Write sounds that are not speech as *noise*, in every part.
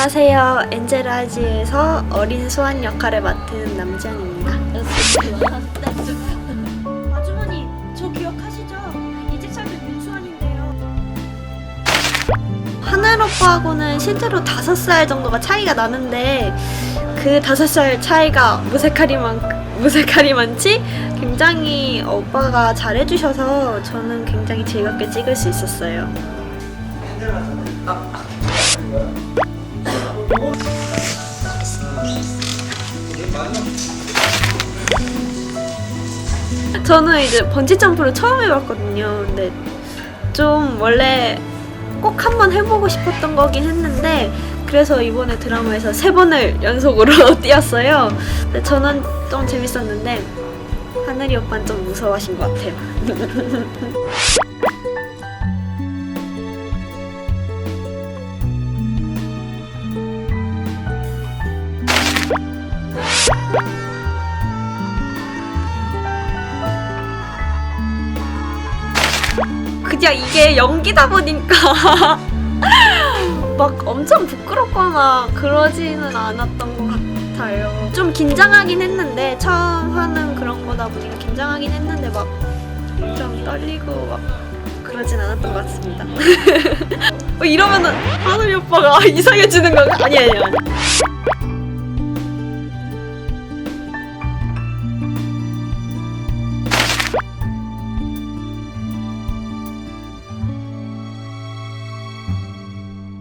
안녕하세요. 엔젤아지에서 어린 수환 역할을 맡은 남지현입니다. 아주머니, 저 기억하시죠? 이집 살던 윤수환인데요. 하늘 오빠하고는 실제로 다섯 살 정도가 차이가 나는데 그 다섯 살 차이가 무색하리만 무색하리만치 굉장히 오빠가 잘해주셔서 저는 굉장히 즐겁게 찍을 수 있었어요. 저는 이제 번지 점프를 처음 해봤거든요. 근데 좀 원래 꼭 한번 해보고 싶었던 거긴 했는데 그래서 이번에 드라마에서 세 번을 연속으로 *laughs* 뛰었어요. 근데 저는 좀 재밌었는데 하늘이 오빠는 좀 무서워하신 것 같아요. *laughs* 그냥 이게 연기다 보니까 *laughs* 막 엄청 부끄럽거나 그러지는 않았던 것 같아요. 좀 긴장하긴 했는데 처음 하는 그런 거다 보니까 긴장하긴 했는데 막 좀 떨리고 막 그러진 않았던 것 같습니다. *laughs* 어, 이러면은 하늘이 오빠가 *laughs* 이상해지는 건가? 아니 아니 아니.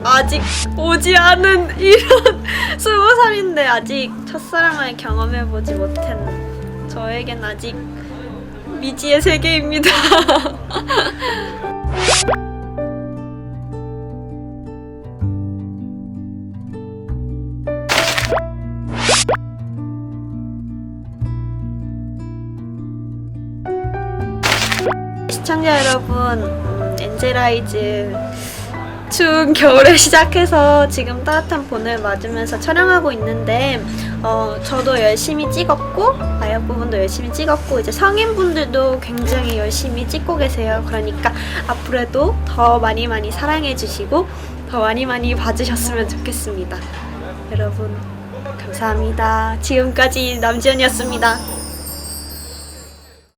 아직 오지 않은 이런 *laughs* 스무 살인데 아직 첫사랑을 경험해보지 못한 저에겐 아직 미지의 세계입니다. *laughs* 시청자 여러분, 음, 엔젤아이즈 추운 겨울에 *laughs* 시작해서 지금 따뜻한 봄을 맞으면서 촬영하고 있는데 어, 저도 열심히 찍었고 아역 부분도 열심히 찍었고 이제 성인분들도 굉장히 열심히 찍고 계세요. 그러니까 앞으로도 더 많이 많이 사랑해 주시고 더 많이 많이 봐주셨으면 좋겠습니다. 여러분 감사합니다. 지금까지 남지연이었습니다.